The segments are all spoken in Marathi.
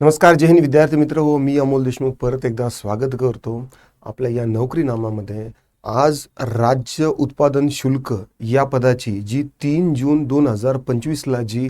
नमस्कार जय हिंद विद्यार्थी मित्र. हो मी अमोल देशमुख परत एकदा स्वागत करतो आपल्या या नोकरीनामामध्ये आज राज्य उत्पादन शुल्क या पदाची जी तीन जून दोन हजार पंचवीसला जी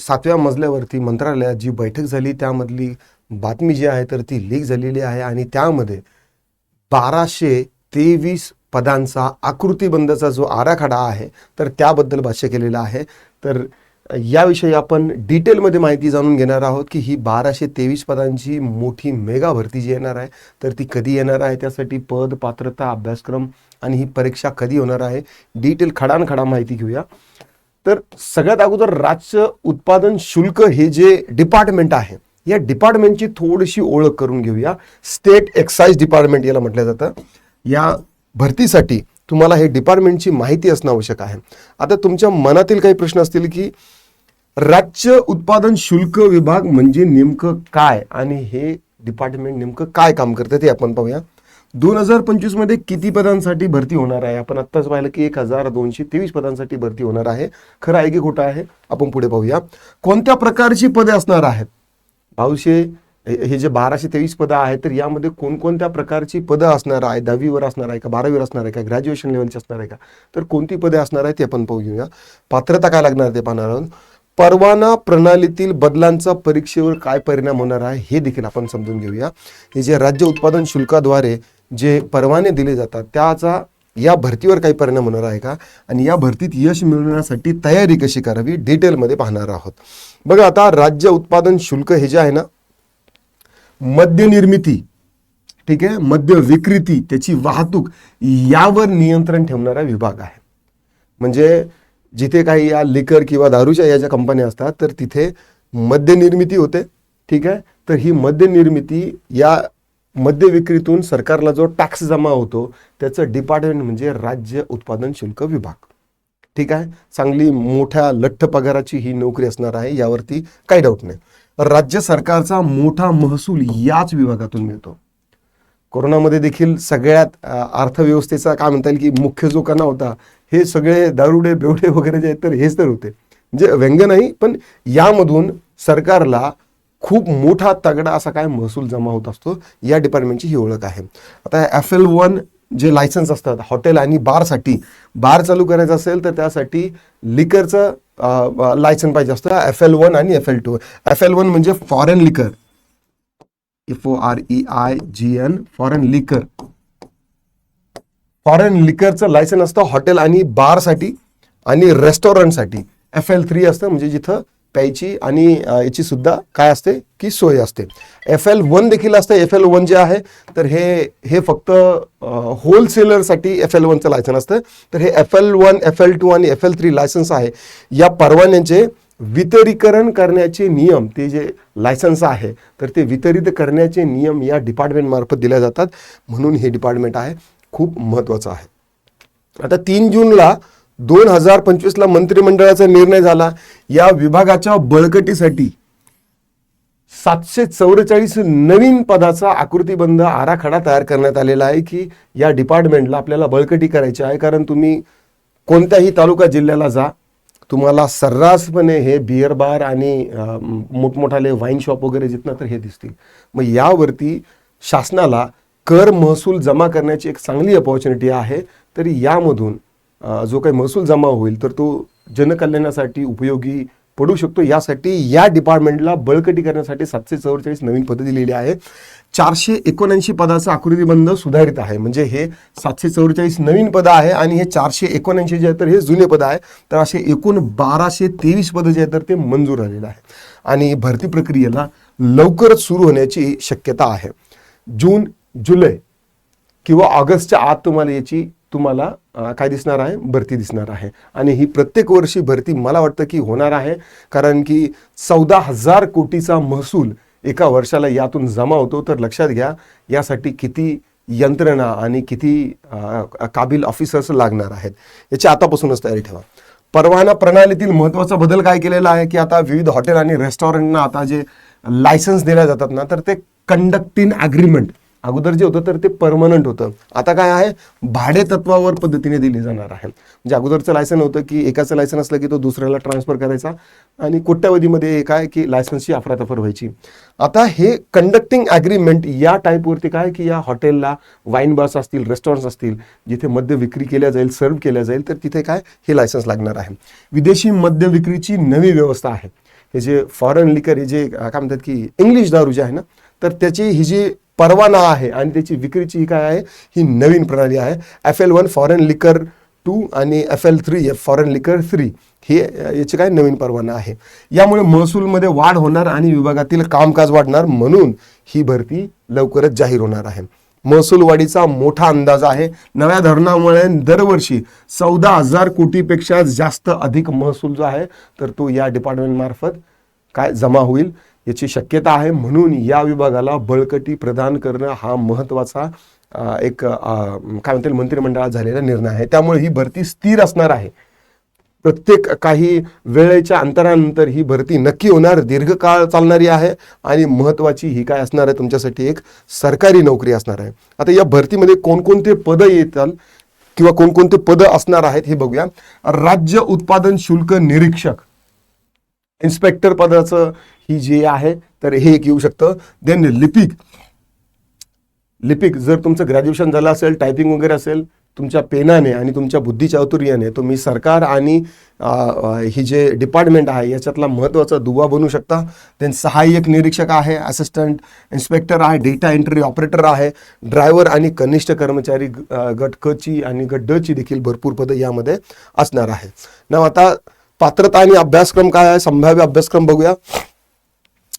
सातव्या मजल्यावरती मंत्रालयात जी बैठक झाली त्यामधली बातमी जी आहे तर ती लीक झालेली आहे आणि त्यामध्ये बाराशे तेवीस पदांचा आकृतीबंदचा जो आराखडा आहे तर त्याबद्दल भाष्य केलेलं आहे. तर याविषयी आपण डिटेलमध्ये माहिती जाणून घेणार आहोत की ही बाराशे तेवीस पदांची मोठी मेगा भरती जी येणार आहे तर ती कधी येणार आहे? त्यासाठी पद पात्रता अभ्यासक्रम आणि ही परीक्षा कधी होणार आहे? डिटेल खडानखडा माहिती घेऊया. तर सगळ्यात अगोदर राज्य उत्पादन शुल्क हे जे डिपार्टमेंट आहे या डिपार्टमेंटची थोडीशी ओळख करून घेऊया. स्टेट एक्साईज डिपार्टमेंट याला म्हटलं जातं. या भरतीसाठी तुम्हाला हे डिपार्टमेंटची माहिती असणं आवश्यक आहे. आता तुमच्या मनातील काही प्रश्न असतील की राज्य उत्पादन शुल्क विभाग म्हणजे नेमकं काय आणि हे डिपार्टमेंट नेमकं काय काम करतं ते आपण पाहूया. दोन हजार पंचवीसमध्ये किती पदांसाठी भरती होणार आहे? आपण आत्ताच पाहिलं की एक हजार दोनशे तेवीस पदांसाठी भरती होणार आहे. खरं आहे की खोटं आहे? आपण पुढे पाहूया. कोणत्या प्रकारची पदे असणार आहेत? भाऊशे हे जे बाराशे तेवीस पदं आहेत तर यामध्ये कोणकोणत्या प्रकारची पदं असणार आहे? दहावीवर असणार आहे का? बारावीवर असणार आहे का? ग्रॅज्युएशन लेवलची असणार आहे का? तर कोणती पदे असणार आहे ते आपण पाहू घेऊया पात्रता काय लागणार आहे ते पाहणार आहोत. परवाना प्रणालीतील बदलांचा परीक्षेवर काय परिणाम होणार आहे हे देखील आपण समजून घेऊया. हे जे राज्य उत्पादन शुल्काद्वारे जे परवाने दिले जातात त्याचा या भरतीवर काही परिणाम होणार आहे का? आणि या भरतीत यश मिळवण्यासाठी तयारी कशी करावी डिटेलमध्ये पाहणार आहोत. बघा आता राज्य उत्पादन शुल्क हे जे आहे ना मद्य निर्मिती ठीक आहे मद्य विक्रीती त्याची वाहतूक यावर नियंत्रण ठेवणारा विभाग आहे. म्हणजे जिथे काही या लिकर किंवा दारूच्या या ज्या कंपन्या असतात तर तिथे मद्य निर्मिती होते ठीक आहे? तर ही मद्य निर्मिती या मद्य विक्रीतून सरकारला जो टॅक्स जमा होतो त्याचं डिपार्टमेंट म्हणजे राज्य उत्पादन शुल्क विभाग. ठीक आहे? चांगली मोठ्या लठ्ठ पगाराची ही नोकरी असणार आहे यावरती काही डाऊट नाही. राज्य सरकारचा मोठा महसूल याच विभागातून मिळतो. कोरोनामध्ये देखील सगळ्यात अर्थव्यवस्थेचा काय म्हणता येईल की मुख्य जो कणा होता हे सगळे दारुडे बेवडे वगैरे जे आहेत तर हेच तर होते. म्हणजे व्यंग नाही पण यामधून सरकारला खूप मोठा तगडा असा काय महसूल जमा होत असतो या डिपार्टमेंटची ही ओळख आहे. आता एफ एल वन जे लायसन्स असतात हॉटेल आणि बारसाठी बार चालू करायचं असेल तर त्यासाठी लिकरचं लायसन पाहिजे असतं. एफ एल वन आणि F L two F L one म्हणजे foreign liquor F O R E I G N foreign liquor foreign लिकरचं license असतं हॉटेल आणि बारसाठी आणि रेस्टॉरंटसाठी. एफ एल थ्री असतं म्हणजे जिथं प्यायची आणि याची सुद्धा काय असते की सोय असते. एफ एल वन देखील असतं एफ एल वन जे आहे तर हे हे फक्त होलसेलरसाठी एफ एल वनचं लायसन असतं. तर हे F L one F L two आणि एफ एल थ्री लायसन्स आहे. या परवान्यांचे वितरीकरण करण्याचे नियम ते जे लायसन्स आहे तर ते वितरित करण्याचे नियम या डिपार्टमेंटमार्फत दिल्या जातात. म्हणून हे डिपार्टमेंट आहे. खूप महत्त्वाचं आहे. आता तीन जूनला दोन हजार पंचवीसला मंत्रिमंडळाचा निर्णय झाला. या विभागाच्या बळकटीसाठी सातशे चौवेचाळीस नवीन पदाचा आकृतीबंध आराखडा तयार करण्यात आलेला आहे की या डिपार्टमेंटला आपल्याला बळकटी करायची आहे. कारण तुम्ही कोणत्याही तालुका जिल्ह्याला जा. तुम्हाला सर्रासपणे हे बिअर बार आणि मोठमोठाले वाईन शॉप वगैरे जिथनं तर हे दिसतील. मग यावरती शासनाला कर महसूल जमा करण्याची एक चांगली अपॉर्च्युनिटी आहे तरी यामधून जो काही महसूल जमा होईल तर तो जनकल्याणासाठी उपयोगी पडू शकतो. यासाठी या डिपार्टमेंटला बळकटी करण्यासाठी सातशे चौवेचाळीस नवीन पदं दिलेली आहे चारशे एकोणऐंशी पदाचं आकृतीबंध सुधारित आहे. म्हणजे हे सातशे चौवेचाळीस नवीन पदं आहे आणि हे चारशे एकोणऐंशी जे आहे तर हे जुने पदं आहे तर असे एकूण बाराशे तेवीस पदं जे आहे तर ते मंजूर झालेलं आहे आणि भरती प्रक्रियेला लवकरच सुरू होण्याची शक्यता आहे. जून जुलै किंवा ऑगस्टच्या आत तुम्हाला याची तुम्हाला काय दिसणार आहे? भरती दिसणार आहे. आणि ही प्रत्येक वर्षी भरती मला वाटतं की होणार आहे कारण की चौदा हजार कोटीचा महसूल एका वर्षाला यातून जमा होतो. तर लक्षात घ्या यासाठी किती यंत्रणा आणि किती काबिल ऑफिसर्स लागणार आहेत. याची आतापासूनच तयारी ठेवा. परवाना प्रणालीतील महत्त्वाचा बदल काय केलेला आहे की आता विविध हॉटेल आणि रेस्टॉरंटना आता जे लायसन्स दिल्या जातात ना तर ते कंडक्टिंग ॲग्रीमेंट अगोदर जे होतं तर ते परमनंट होतं. आता काय आहे? भाडे तत्वावर पद्धतीने दिली जाणार आहे. म्हणजे अगोदरचं लायसन होतं की एकाचं लायसन असलं की तो दुसऱ्याला ट्रान्सफर करायचा आणि कोट्यावधीमध्ये आहे की लायसन्सची अफरातफर व्हायची. आता हे कंडक्टिंग ॲग्रीमेंट या टाईपवरती काय की या हॉटेलला वाईन बार्स असतील रेस्टॉरंट्स असतील जिथे मद्य विक्री केल्या जाईल सर्व केल्या जाईल तर तिथे काय? हे लायसन्स लागणार आहे. विदेशी मद्य विक्रीची नवी व्यवस्था आहे. हे जे फॉरेन लिकर हे जे काय म्हणतात की इंग्लिश दारू जे आहे ना तर त्याची ही जी परवाना आहे. आणि त्याची विक्रीची ही काय आहे? ही नवीन प्रणाली आहे. F L one foreign liquor two आणि F L three foreign liquor three हे याची काय नवीन परवाना आहे. यामुळे महसूलमध्ये वाढ होणार आणि विभागातील कामकाज वाढणार म्हणून ही भरती लवकरच जाहीर होणार आहे. महसूल वाढीचा मोठा अंदाज आहे. नव्या धोरणामुळे दरवर्षी चौदा हजार कोटीपेक्षा जास्त अधिक महसूल जो आहे तर तो या डिपार्टमेंटमार्फत काय जमा होईल? याची शक्यता आहे. म्हणून या विभागाला बळकटी प्रदान करणं हा महत्त्वाचा एक काय म्हणतील मंत्रिमंडळात झालेला निर्णय आहे. त्यामुळे ही भरती स्थिर असणार आहे. प्रत्येक काही वेळेच्या अंतरानंतर ही भरती नक्की होणार दीर्घकाळ चालणारी आहे आणि महत्त्वाची ही काय असणार आहे तुमच्यासाठी एक सरकारी नोकरी असणार आहे. आता या भरतीमध्ये कोणकोणते पदं येतात किंवा कोणकोणते पदं असणार आहेत हे बघूया. राज्य उत्पादन शुल्क निरीक्षक इन्स्पेक्टर पदाचं ही जे आहे तर हे एक येऊ शकतं. देन लिपिक. लिपिक जर तुमचं ग्रॅज्युएशन झालं असेल टायपिंग वगैरे असेल तुमच्या पेनाने आणि तुमच्या बुद्धिचातुर्याने तुम्ही सरकार आणि ही जे डिपार्टमेंट आहे याच्यातला महत्त्वाचा दुवा बनू शकता. देन सहाय्यक निरीक्षक आहे असिस्टंट इन्स्पेक्टर आहे डेटा एंट्री ऑपरेटर आहे ड्रायव्हर आणि कनिष्ठ कर्मचारी गट क ची आणि गट ड ची देखील भरपूर पदं यामध्ये असणार आहे. ना आता पात्रता आणि अभ्यासक्रम काय आहे? संभाव्य अभ्यासक्रम बघूया.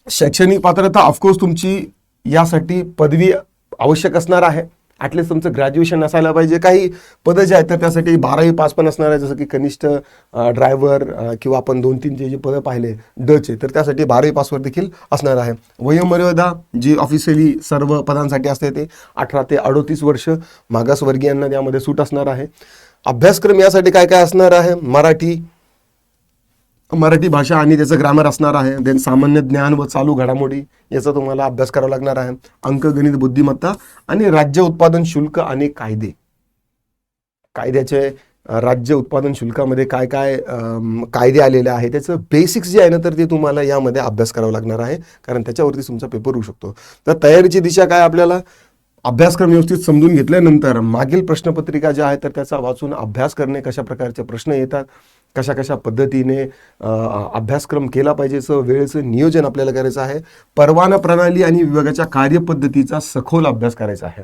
शैक्षणिक पात्रता ऑफकोर्स तुमची यासाठी पदवी आवश्यक असणार आहे. ॲटलीस्ट तुमचं ग्रॅज्युएशन असायला पाहिजे. काही पदं जे आहेत तर त्यासाठी बारावी पास पण असणार आहे. जसं की कनिष्ठ ड्रायव्हर किंवा आपण दोन तीन जे जे पदं पाहिले डचे तर त्यासाठी बारावी पासवर देखील असणार आहे. वयोमर्यादा जी ऑफिशियली सर्व पदांसाठी असते ते अठरा ते अडोतीस वर्ष मागासवर्गीयांना त्यामध्ये सूट असणार आहे. अभ्यासक्रम यासाठी काय काय असणार आहे? मराठी मराठी भाषा आणि त्याचं ग्रामर असणार आहे. देन सामान्य ज्ञान व चालू घडामोडी याचा तुम्हाला अभ्यास करावा लागणार आहे. अंकगणित बुद्धिमत्ता आणि राज्य उत्पादन शुल्क आणि कायदे. कायद्याचे राज्य उत्पादन शुल्कामध्ये काय काय कायदे आलेले आहे त्याचं बेसिक्स जे आहे ना तर ते तुम्हाला यामध्ये अभ्यास करावा लागणार आहे. कारण त्याच्यावरती तुमचा पेपर होऊ शकतो. तर तयारीची दिशा काय आपल्याला? अभ्यासक्रम व्यवस्थित समजून घेतल्यानंतर मागील प्रश्नपत्रिका ज्या आहेत तर त्याचा वाचून अभ्यास करणे कशा प्रकारचे प्रश्न येतात? कशा कशा पद्धतीने अभ्यासक्रम केला पाहिजेचं वेळेचं नियोजन आपल्याला करायचं आहे. परवाना प्रणाली आणि विभागाच्या कार्यपद्धतीचा सखोल अभ्यास करायचा आहे.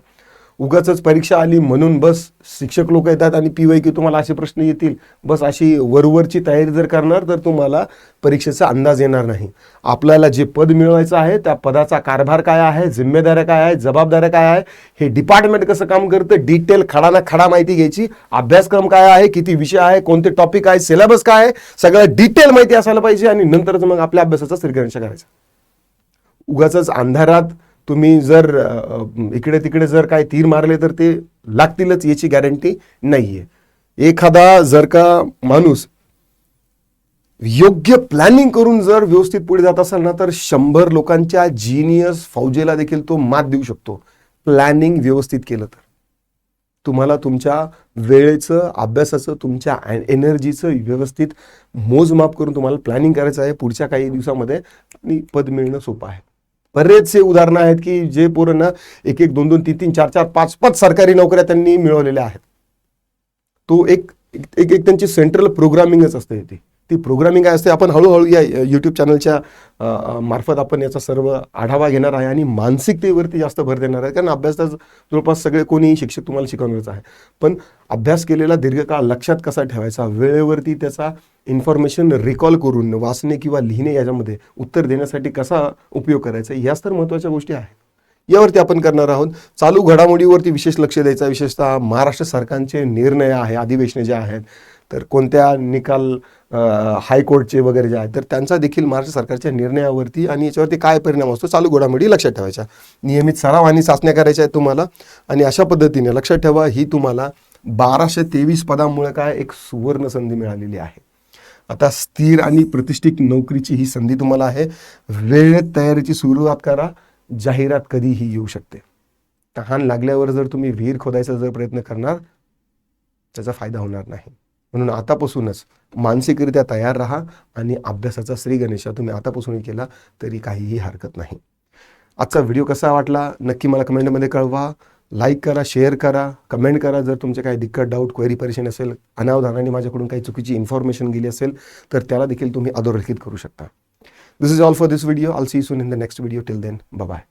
उगाच परीक्षा आली म्हणून बस शिक्षक लोक येतात आणि पी वाय की तुम्हाला असे प्रश्न येतील. बस अशी वरवरची तयारी जर करणार तर तुम्हाला परीक्षेचा अंदाज येणार नाही. आपल्याला जे पद मिळवायचं आहे त्या पदाचा कारभार काय आहे जिम्मेदाऱ्या काय आहे जबाबदाऱ्या काय आहे हे डिपार्टमेंट कसं काम करतं डिटेल खडा ना खडा माहिती घ्यायची. अभ्यासक्रम काय आहे किती विषय आहे कोणते टॉपिक आहे सिलेबस काय आहे सगळं डिटेल माहिती असायला पाहिजे आणि नंतरच मग आपल्या अभ्यासाचा श्रीगणेश करायचा. उगाच अंधारात तुम्ही जर इकडे तिकडे जर काय तीर मारले तर ते लागतीलच याची गॅरंटी नाहीये. एखादा जर का माणूस योग्य प्लॅनिंग करून जर व्यवस्थित पुढे जात असाल ना तर शंभर लोकांच्या जिनियस फौजेला देखील तो मात देऊ शकतो. प्लॅनिंग व्यवस्थित केलं तर. तुम्हाला तुमच्या वेळेचं अभ्यासाचं तुमच्या एनर्जीचं व्यवस्थित मोजमाप करून तुम्हाला प्लॅनिंग करायचं आहे पुढच्या काही दिवसामध्ये आणि पद मिळणं सोपं आहे. बरेचसे उदाहरणं आहेत की जे पोरांना एक एक दोन दोन तीन तीन चार चार पाच पाच सरकारी नोकऱ्या त्यांनी मिळवलेल्या आहेत. तो एक एक एक त्यांची सेंट्रल प्रोग्रामिंगच असते ती. ती प्रोग्रामिंग काय असते. आपण हळूहळू या यूट्यूब चॅनलच्या मार्फत आपण याचा सर्व आढावा घेणार आहे आणि मानसिकतेवरती जास्त भर देणार आहे. कारण अभ्यास तर जवळपास सगळे कोणी शिक्षक तुम्हाला शिकवणारच आहे. पण अभ्यास केलेला दीर्घकाळ लक्षात कसा ठेवायचा? वेळेवरती त्याचा इन्फॉर्मेशन रिकॉल करून वाचणे किंवा लिहिणे याच्यामध्ये उत्तर देण्यासाठी कसा उपयोग करायचा? याच तर महत्त्वाच्या गोष्टी आहेत. यावरती आपण करणार आहोत. चालू घडामोडीवरती विशेष लक्ष द्यायचा विशेषतः महाराष्ट्र सरकारचे निर्णय आहे अधिवेशने जे आहेत तर कोणत्या निकाल हायकोर्टचे वगैरे जे आहेत तर त्यांचा देखील महाराष्ट्र सरकारच्या निर्णयावरती आणि याच्यावरती काय परिणाम असतो चालू घोडामोडी लक्षात ठेवायच्या. नियमित सराव आणि चाचण्या करायच्या आहेत तुम्हाला आणि अशा पद्धतीने लक्षात ठेवा ही तुम्हाला बाराशे तेवीस पदामुळे काय एक सुवर्ण संधी मिळालेली आहे. आता स्थिर आणि प्रतिष्ठित नोकरीची ही संधी तुम्हाला आहे. वेळेत तयारीची सुरुवात करा जाहिरात कधीही येऊ शकते. तहान लागल्यावर जर तुम्ही विहीर खोदायचा जर प्रयत्न करणार त्याचा फायदा होणार नाही. म्हणून आतापासूनच मानसिकरित्या तयार राहा आणि अभ्यासाचा श्री गणेशा तुम्ही आतापासून केला तरी काहीही हरकत नाही. आजचा व्हिडिओ कसा वाटला? नक्की मला कमेंटमध्ये कळवा. लाईक करा शेअर करा कमेंट करा. जर तुमचे काही दिक्कत डाऊट क्वेरी परेशान असेल अनावधानाने माझ्याकडून काही चुकीची इन्फॉर्मेशन गेली असेल तर त्याला देखील तुम्ही अधोरेखित करू शकता. This is all for this video I'll see soon in the next video till then bye